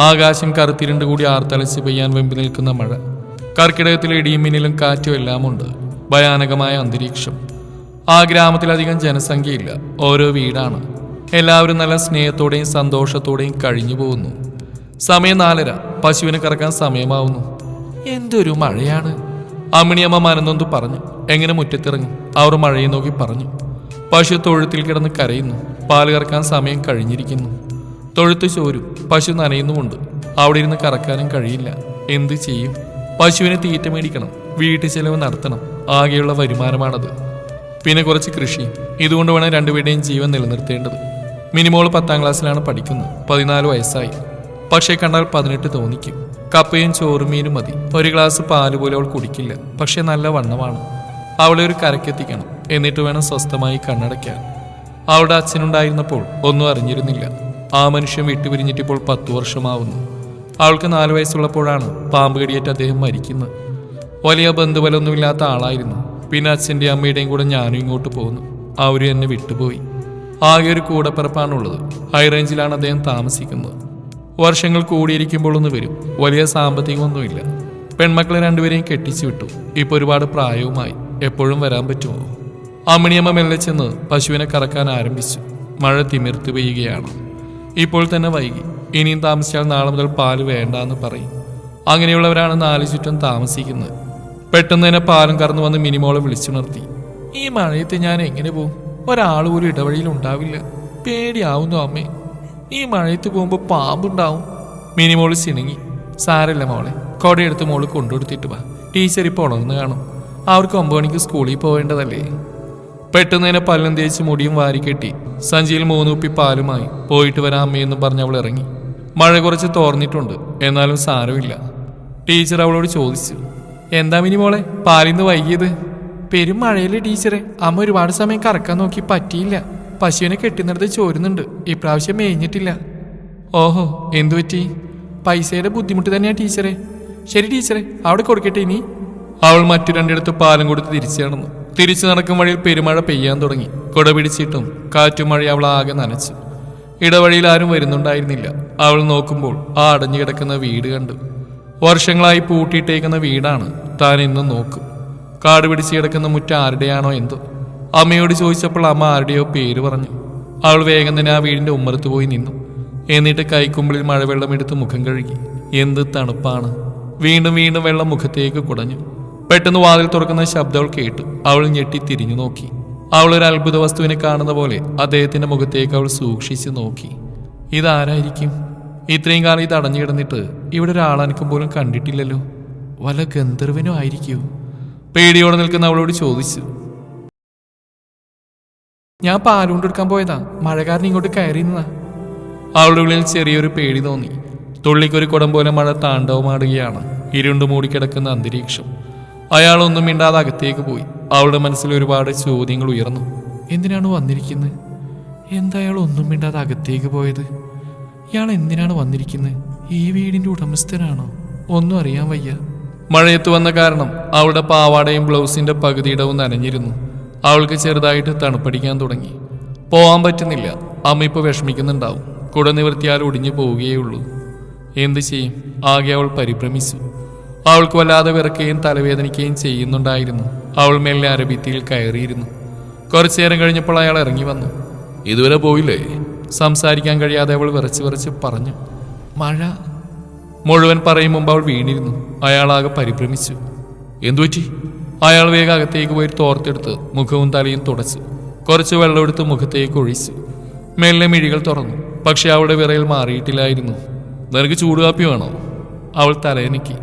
ആകാശം കറുത്തിരുണ്ട് കൂടി ആർത്തലച്ച് പെയ്യാൻ വെമ്പി നിൽക്കുന്ന മഴ. കർക്കിടകത്തിലെ ഇടിയും മിന്നലും കാറ്റും എല്ലാമുണ്ട്. ഭയാനകമായ അന്തരീക്ഷം. ആ ഗ്രാമത്തിലധികം ജനസംഖ്യയില്ല. ഓരോ വീടാണ്. എല്ലാവരും നല്ല സ്നേഹത്തോടെയും സന്തോഷത്തോടെയും കഴിഞ്ഞു പോകുന്നു. സമയം നാലര. പശുവിനെ കറക്കാൻ സമയമാവുന്നു. എന്തൊരു മഴയാണ്. അമ്മിണിയമ്മ മനന്തൊന്ന് പറഞ്ഞു. എങ്ങനെ മുറ്റത്തിറങ്ങി? അവർ മഴയെ നോക്കി പറഞ്ഞു. പശു തൊഴുത്തിൽ കിടന്ന് കരയുന്നു. പാൽ കറക്കാൻ സമയം കഴിഞ്ഞിരിക്കുന്നു. തൊഴുത്ത് ചോരും. പശു നനയുന്നുമുണ്ട്. അവിടെ ഇരുന്ന് കറക്കാനും കഴിയില്ല. എന്ത് ചെയ്യും? പശുവിനെ തീറ്റ മേടിക്കണം. വീട്ടു ചെലവ് നടത്തണം. ആകെയുള്ള വരുമാനമാണത്. പിന്നെ കുറച്ച് കൃഷി. ഇതുകൊണ്ട് വേണം രണ്ടുപേരുടെയും ജീവൻ നിലനിർത്തേണ്ടത്. മിനിമോൾ പത്താം ക്ലാസ്സിലാണ് പഠിക്കുന്നത്. പതിനാല് വയസ്സായി. പക്ഷേ കണ്ടാൽ പതിനെട്ട് തോന്നിക്കും. കപ്പയും ചോറും മീനും മതി. ഒരു ഗ്ലാസ് പാൽ പോലും അവൾ കുടിക്കില്ല. പക്ഷേ നല്ല വണ്ണമാണ്. അവളെ ഒരു കരക്കെത്തിക്കണം എന്നിട്ട് വേണം സ്വസ്ഥമായി കണ്ണടയ്ക്കാൻ. അവളുടെ അച്ഛനുണ്ടായിരുന്നപ്പോൾ ഒന്നും അറിഞ്ഞിരുന്നില്ല. ആ മനുഷ്യൻ വിട്ടുപിരിഞ്ഞിട്ടിപ്പോൾ പത്തു വർഷമാവുന്നു. അവൾക്ക് നാല് വയസ്സുള്ളപ്പോഴാണ് പാമ്പ് കടിയേറ്റ് അദ്ദേഹം മരിക്കുന്നത്. വലിയ ബന്ധുബലമൊന്നുമില്ലാത്ത ആളായിരുന്നു. പിന്നെ അച്ഛന്റെ അമ്മയുടെയും കൂടെ ഞാനും ഇങ്ങോട്ട് പോന്നു. അവർ എന്നെ വിട്ടുപോയി. ആകെ ഒരു കൂടപ്പിറപ്പാണുള്ളത്. ഹൈ റേഞ്ചിലാണ് അദ്ദേഹം താമസിക്കുന്നത്. വർഷങ്ങൾ കൂടിയിരിക്കുമ്പോൾ ഒന്ന് വരും. വലിയ സാമ്പത്തികമൊന്നുമില്ല. പെൺമക്കളെ രണ്ടുപേരെയും കെട്ടിച്ചു വിട്ടു. ഇപ്പോൾ ഒരുപാട് പ്രായവുമായി. എപ്പോഴും വരാൻ പറ്റുമോ? അമ്മിണിയമ്മ മെല്ലെ ചെന്ന് പശുവിനെ കറക്കാൻ ആരംഭിച്ചു. മഴ തിമിർത്ത് പെയ്യുകയാണ്. ഇപ്പോൾ തന്നെ വൈകി. ഇനിയും താമസിച്ചാൽ നാളെ മുതൽ പാൽ വേണ്ടാന്ന് പറയും. അങ്ങനെയുള്ളവരാണ് നാല് ചുറ്റും താമസിക്കുന്നത്. പെട്ടെന്ന് തന്നെ പാലം കറന്നു വന്ന് മിനിമോളെ വിളിച്ചുണർത്തി. ഈ മഴയത്ത് ഞാൻ എങ്ങനെ പോകും ഒരാൾ പോലും ഇടവഴിയിൽ ഉണ്ടാവില്ല. പേടിയാവുന്നു അമ്മേ. ഈ മഴയത്ത് പോകുമ്പോൾ പാമ്പുണ്ടാവും. മിനിമോൾ ചിണുങ്ങി സാരല്ല മോളെ. കൊടയെടുത്ത് മോൾ കൊണ്ടുകൊടുത്തിട്ട് വാ. ടീച്ചർ ഇപ്പോൾ ഉണർന്ന് കാണും. അവർക്ക് ഒമ്പത് മണിക്ക് സ്കൂളിൽ പോവേണ്ടതല്ലേ? പെട്ടെന്ന് തന്നെ പല്ലും തേച്ച് മുടിയും വാരിക്കെട്ടി സഞ്ചിയിൽ മൂന്നുപ്പി പാലുമായി പോയിട്ട് വരാം അമ്മയെന്ന് പറഞ്ഞ് അവൾ ഇറങ്ങി. മഴ കുറച്ച് തോർന്നിട്ടുണ്ട് എന്നാലും സാരമില്ല. ടീച്ചർ അവളോട് ചോദിച്ചു എന്താ മിനി മോളെ പാലിന്ന് വൈകിയത്? പെരും മഴയിലെ ടീച്ചറെ. അമ്മ ഒരുപാട് സമയം കറക്കാൻ നോക്കി പറ്റിയില്ല. പശുവിനെ കെട്ടുന്നിടത്ത് ചോരുന്നുണ്ട്. ഇപ്രാവശ്യം മേഞ്ഞിട്ടില്ല. ഓഹോ എന്തു പറ്റി? പൈസയുടെ ബുദ്ധിമുട്ട് തന്നെയാ ടീച്ചറെ. ശരി ടീച്ചറെ അവിടെ കൊടുക്കട്ടെ ഇനി. അവൾ മറ്റു രണ്ടിടത്ത് പാലം കൊടുത്ത് തിരിച്ചു നടന്നു. തിരിച്ചു നടക്കും വഴിയിൽ പെരുമഴ പെയ്യാൻ തുടങ്ങി. കുട പിടിച്ചിട്ടും കാറ്റും മഴ അവൾ ആകെ നനച്ചു. ഇടവഴിയിൽ ആരും വരുന്നുണ്ടായിരുന്നില്ല. അവൾ നോക്കുമ്പോൾ ആ അടഞ്ഞു കിടക്കുന്ന വീട് കണ്ടു. വർഷങ്ങളായി പൂട്ടിയിട്ടേക്കുന്ന വീടാണ്. താൻ ഇന്നും നോക്കും. കാട് പിടിച്ച് കിടക്കുന്ന മുറ്റം ആരുടെയാണോ എന്തോ. അമ്മയോട് ചോദിച്ചപ്പോൾ അമ്മ ആരുടെയോ പേര് പറഞ്ഞു. അവൾ വേഗം തന്നെ ആ വീടിന്റെ ഉമ്മറത്ത് പോയി നിന്നു. എന്നിട്ട് കൈക്കുമ്പിളിൽ മഴവെള്ളം എടുത്ത് മുഖം കഴുകി. എന്ത് തണുപ്പാണ്. വീണ്ടും വീണ്ടും വെള്ളം മുഖത്തേക്ക് കുടഞ്ഞു. പെട്ടെന്ന് വാതിൽ തുറക്കുന്ന ശബ്ദം കേട്ടു അവൾ ഞെട്ടി തിരിഞ്ഞു നോക്കി. അവൾ ഒരു അത്ഭുത വസ്തുവിനെ കാണുന്ന പോലെ അദ്ദേഹത്തിന്റെ മുഖത്തേക്ക് അവൾ സൂക്ഷിച്ചു നോക്കി. ഇതാരായിരിക്കും? ഇത്രയും കാലം ഇത് അടഞ്ഞു കിടന്നിട്ട് ഇവിടെ ഒരാളനക്കം പോലും കണ്ടിട്ടില്ലല്ലോ. വല്ല ഗന്ധർവനോ ആയിരിക്കോ. പേടിയോടെ നിൽക്കുന്ന അവളോട് ചോദിച്ചു. ഞാൻ പാലുകൊണ്ടെടുക്കാൻ പോയതാ. മഴക്കാരൻ ഇങ്ങോട്ട് കയറി നിന്നാ. അവളുടെ ഉള്ളിൽ ചെറിയൊരു പേടി തോന്നി. തുള്ളിക്കൊരു കുടം പോലെ മഴ താണ്ഡവമാടുകയാണ് ഇരുണ്ടു മൂടിക്കിടക്കുന്ന അന്തരീക്ഷം. അയാൾ ഒന്നും മിണ്ടാതെ അകത്തേക്ക് പോയി. അവളുടെ മനസ്സിൽ ഒരുപാട് ചോദ്യങ്ങൾ ഉയർന്നു. എന്തിനാണ് വന്നിരിക്കുന്നത് എന്താ അയാൾ ഒന്നും മിണ്ടാതെ അകത്തേക്ക് പോയത്? ഇയാൾ എന്തിനാണ് വന്നിരിക്കുന്നത് ഈ വീടിന്റെ ഉടമസ്ഥനാണോ? ഒന്നും അറിയാൻ വയ്യ. മഴയത്ത് വന്ന കാരണം അവളുടെ പാവാടയും ബ്ലൗസിന്റെ പകുതിയിടവും നനഞ്ഞിരുന്നു. അവൾക്ക് ചെറുതായിട്ട് തണുപ്പടിക്കാൻ തുടങ്ങി. പോവാൻ പറ്റുന്നില്ല. അമ്മ ഇപ്പോൾ വിഷമിക്കുന്നുണ്ടാവും. കുട നിവർത്തിയാൽ ഒടിഞ്ഞു പോവുകയുള്ളൂ എന്ത് ചെയ്യും? ആകെ അവൾ പരിഭ്രമിച്ചു. അവൾക്ക് വല്ലാതെ വിറക്കുകയും തലവേദനിക്കുകയും ചെയ്യുന്നുണ്ടായിരുന്നു. അവൾ മെല്ലെ അരഭിത്തിയിൽ കയറിയിരുന്നു. കുറച്ചു നേരം കഴിഞ്ഞപ്പോൾ അയാൾ ഇറങ്ങി വന്നു. ഇതുവരെ പോയില്ലേ? സംസാരിക്കാൻ കഴിയാതെ അവൾ വിറച്ച് വിറച്ച് പറഞ്ഞു മഴ. മുഴുവൻ പറയും മുമ്പ് അവൾ വീണിരുന്നു. അയാളാകെ പരിഭ്രമിച്ചു. എന്തുപറ്റി അയാൾ വേഗം അകത്തേക്ക് പോയി തോർത്തെടുത്ത് മുഖവും തലയും തുടച്ചു കുറച്ച് വെള്ളമെടുത്ത് മുഖത്തേക്ക് ഒഴിച്ചു മെല്ലെ മിഴികൾ തുറന്നു. പക്ഷെ അവളുടെ വിറയിൽ മാറിയിട്ടില്ലായിരുന്നു. നിനക്ക് ചൂടുകാപ്പി വേണോ? അവൾ തലയനക്കി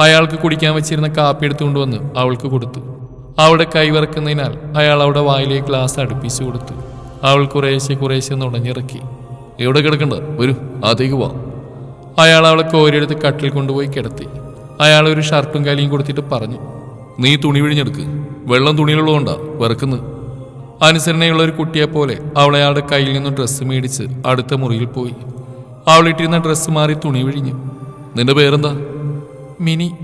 അയാൾക്ക് കുടിക്കാൻ വെച്ചിരുന്ന കാപ്പി എടുത്തുകൊണ്ടുവന്ന് അവൾക്ക് കൊടുത്തു. അവളുടെ കൈവിറക്കുന്നതിനാൽ അയാൾ അവളുടെ വായിലേക്ക് ഗ്ലാസ് അടുപ്പിച്ചു കൊടുത്തു. അവൾ കുറേശ്ശെ കുറേശ്ശെ നുണഞ്ഞിറക്കി എവിടെ കിടക്കണ്ട? വരൂ അതേക്ക് പോവാം അയാൾ അവളെ കോരിയെടുത്ത് കട്ടിൽ കൊണ്ടുപോയി കിടത്തി. അയാൾ ഒരു ഷർട്ടും കാലിയും കൊടുത്തിട്ട് പറഞ്ഞു നീ തുണി വിഴിഞ്ഞെടുക്ക് വെള്ളം തുണിയിലുള്ളതുകൊണ്ടാ വിറക്കുന്നത്. അനുസരണയുള്ള ഒരു കുട്ടിയെ പോലെ അവൾ അയാളുടെ കയ്യിൽ നിന്നും ഡ്രസ്സ് മേടിച്ച് അടുത്ത മുറിയിൽ പോയി. അവളിട്ടിരുന്ന ഡ്രസ്സ് മാറി തുണി വിഴിഞ്ഞു നിന്റെ പേരെന്താ? മിനി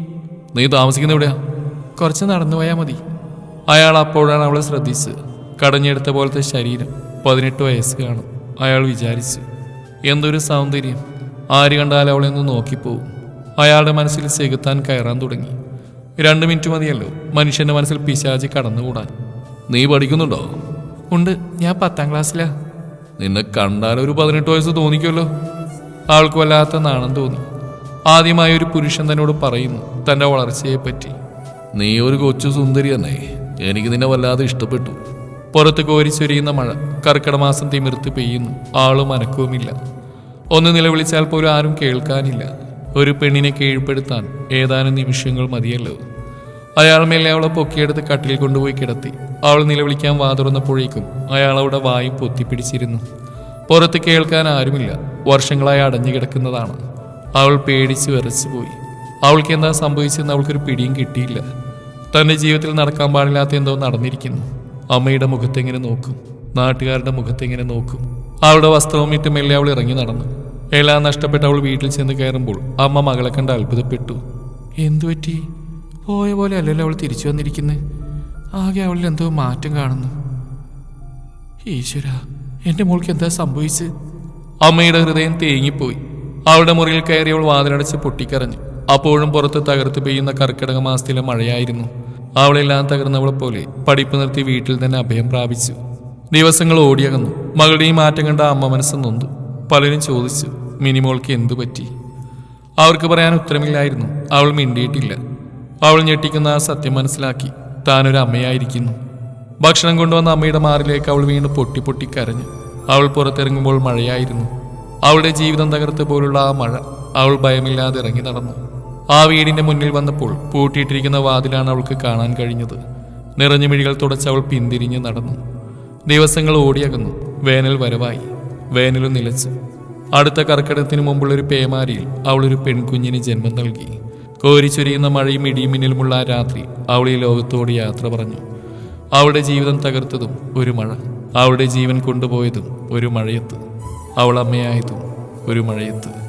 നീ താമസിക്കുന്ന എവിടെയാ? കുറച്ച് നടന്നു പോയാൽ മതി. അയാൾ അപ്പോഴാണ് അവളെ ശ്രദ്ധിച്ച് കടഞ്ഞെടുത്ത പോലത്തെ ശരീരം പതിനെട്ട് വയസ്സ് കാണും അയാൾ വിചാരിച്ചു എന്തൊരു സൗന്ദര്യം. ആര് കണ്ടാലും അവളെ ഒന്ന് നോക്കിപ്പോവും. അയാളുടെ മനസ്സിൽ ചെകുത്താൻ കയറാൻ തുടങ്ങി. രണ്ട് മിനിറ്റ് മതിയല്ലോ. മനുഷ്യന്റെ മനസ്സിൽ പിശാചി കടന്നുകൂടാൻ. നീ പഠിക്കുന്നുണ്ടോ? ഉണ്ട്. ഞാൻ പത്താം ക്ലാസ്സിലാ. നിന്നെ കണ്ടാൽ ഒരു പതിനെട്ട് വയസ്സ് തോന്നിക്കുമല്ലോ ആൾക്ക് വല്ലാത്ത നാണം തോന്നി. ആദ്യമായി ഒരു പുരുഷൻ തന്നോട് പറയുന്നു തന്റെ വളർച്ചയെപ്പറ്റി. നീ ഒരു കൊച്ചു സുന്ദരി തന്നെ എനിക്ക് നിന്നെ വല്ലാതെ ഇഷ്ടപ്പെട്ടു. പുറത്ത് കോരിച്ചൊരിയുന്ന മഴ കർക്കിടമാസം തിമിർത്ത് പെയ്യുന്നു ആളും അനക്കവുമില്ല. ഒന്ന് നിലവിളിച്ചാൽ പോലും ആരും കേൾക്കാനില്ല. ഒരു പെണ്ണിനെ കീഴ്പ്പെടുത്താൻ ഏതാനും നിമിഷങ്ങൾ മതിയല്ലോ. അയാൾ മേലെ അവളെ പൊക്കിയെടുത്ത് കട്ടിൽ കൊണ്ടുപോയി കിടത്തി. അവൾ നിലവിളിക്കാൻ വാതുറന്നപ്പോഴേക്കും അയാൾ അവിടെ വായും പൊത്തിപ്പിടിച്ചിരുന്നു. പുറത്ത് കേൾക്കാൻ ആരുമില്ല വർഷങ്ങളായി അടഞ്ഞു കിടക്കുന്നതാണ്. അവൾ പേടിച്ച് വിറച്ചു പോയി അവൾക്ക് എന്താ സംഭവിച്ചതെന്ന് അവൾക്കൊരു പിടിയും കിട്ടിയില്ല. തന്റെ ജീവിതത്തിൽ നടക്കാൻ പാടില്ലാത്ത എന്തോ നടന്നിരിക്കുന്നു. അമ്മയുടെ മുഖത്തെങ്ങനെ നോക്കും? നാട്ടുകാരുടെ മുഖത്തെങ്ങനെ നോക്കും? അവളുടെ വസ്ത്രവും ഇട്ട് മെല്ലെ അവൾ ഇറങ്ങി നടന്നു. എല്ലാം നഷ്ടപ്പെട്ട് അവൾ വീട്ടിൽ ചെന്ന് കയറുമ്പോൾ അമ്മ മകളെ കണ്ട് അത്ഭുതപ്പെട്ടു. എന്തു പറ്റി? പോയ പോലെ അല്ലല്ലോ അവൾ തിരിച്ചു വന്നിരിക്കുന്നത് ആകെ അവളിൽ എന്തോ മാറ്റം കാണുന്നു. ഈശ്വര എന്റെ മോൾക്ക് എന്താ സംഭവിച്ച് അമ്മയുടെ ഹൃദയം തേങ്ങിപ്പോയി. അവളുടെ മുറിയിൽ കയറി അവൾ വാതിലടച്ച് പൊട്ടിക്കരഞ്ഞു. അപ്പോഴും പുറത്ത് തകർത്ത് പെയ്യുന്ന കർക്കിടക മാസത്തിലെ മഴയായിരുന്നു. അവളെല്ലാം തകർന്നവളെ പോലെ പഠിപ്പ് നിർത്തി വീട്ടിൽ തന്നെ അഭയം പ്രാപിച്ചു. ദിവസങ്ങൾ ഓടിയകന്നു. മകളുടെ ഈ മാറ്റം കണ്ട അമ്മ മനസ്സ് നൊന്തു. പലരും ചോദിച്ചു മിനിമോൾക്ക് എന്തു പറ്റി? അവർക്ക് പറയാൻ ഉത്തരമില്ലായിരുന്നു. അവൾ മിണ്ടിയിട്ടില്ല. അവൾ ഞെട്ടിക്കുന്ന ആ സത്യം മനസ്സിലാക്കി. താനൊരു അമ്മയായിരിക്കുന്നു. ഭക്ഷണം കൊണ്ടുവന്ന അമ്മയുടെ മാറിലേക്ക് അവൾ വീണ്ടും പൊട്ടി പൊട്ടി കരഞ്ഞു. അവൾ പുറത്തിറങ്ങുമ്പോൾ മഴയായിരുന്നു. അവളുടെ ജീവിതം തകർത്ത് പോലുള്ള ആ മഴ അവൾ ഭയമില്ലാതെ ഇറങ്ങി നടന്നു. ആ വീടിന്റെ മുന്നിൽ വന്നപ്പോൾ പൂട്ടിയിട്ടിരിക്കുന്ന വാതിലാണ് അവൾക്ക് കാണാൻ കഴിഞ്ഞത്. നിറഞ്ഞു മിഴികൾ തുടച്ച് അവൾ പിന്തിരിഞ്ഞ് നടന്നു. ദിവസങ്ങൾ ഓടിയകന്നു. വേനൽ വരവായി. വേനലും നിലച്ചു. അടുത്ത കർക്കിടകത്തിന് മുമ്പുള്ള ഒരു പേമാരിയിൽ അവൾ ഒരു പെൺകുഞ്ഞിന് ജന്മം നൽകി. കോരിച്ചൊരിയുന്ന മഴയും ഇടിയും മിന്നിലുമുള്ള ആ രാത്രി അവൾ ഈ ലോകത്തോട് യാത്ര പറഞ്ഞു. അവളുടെ ജീവിതം തകർത്തതും ഒരു മഴ. അവളുടെ ജീവൻ കൊണ്ടുപോയതും ഒരു മഴയത്ത്. അവൾ അമ്മയായതും ഒരു മഴയത്ത്.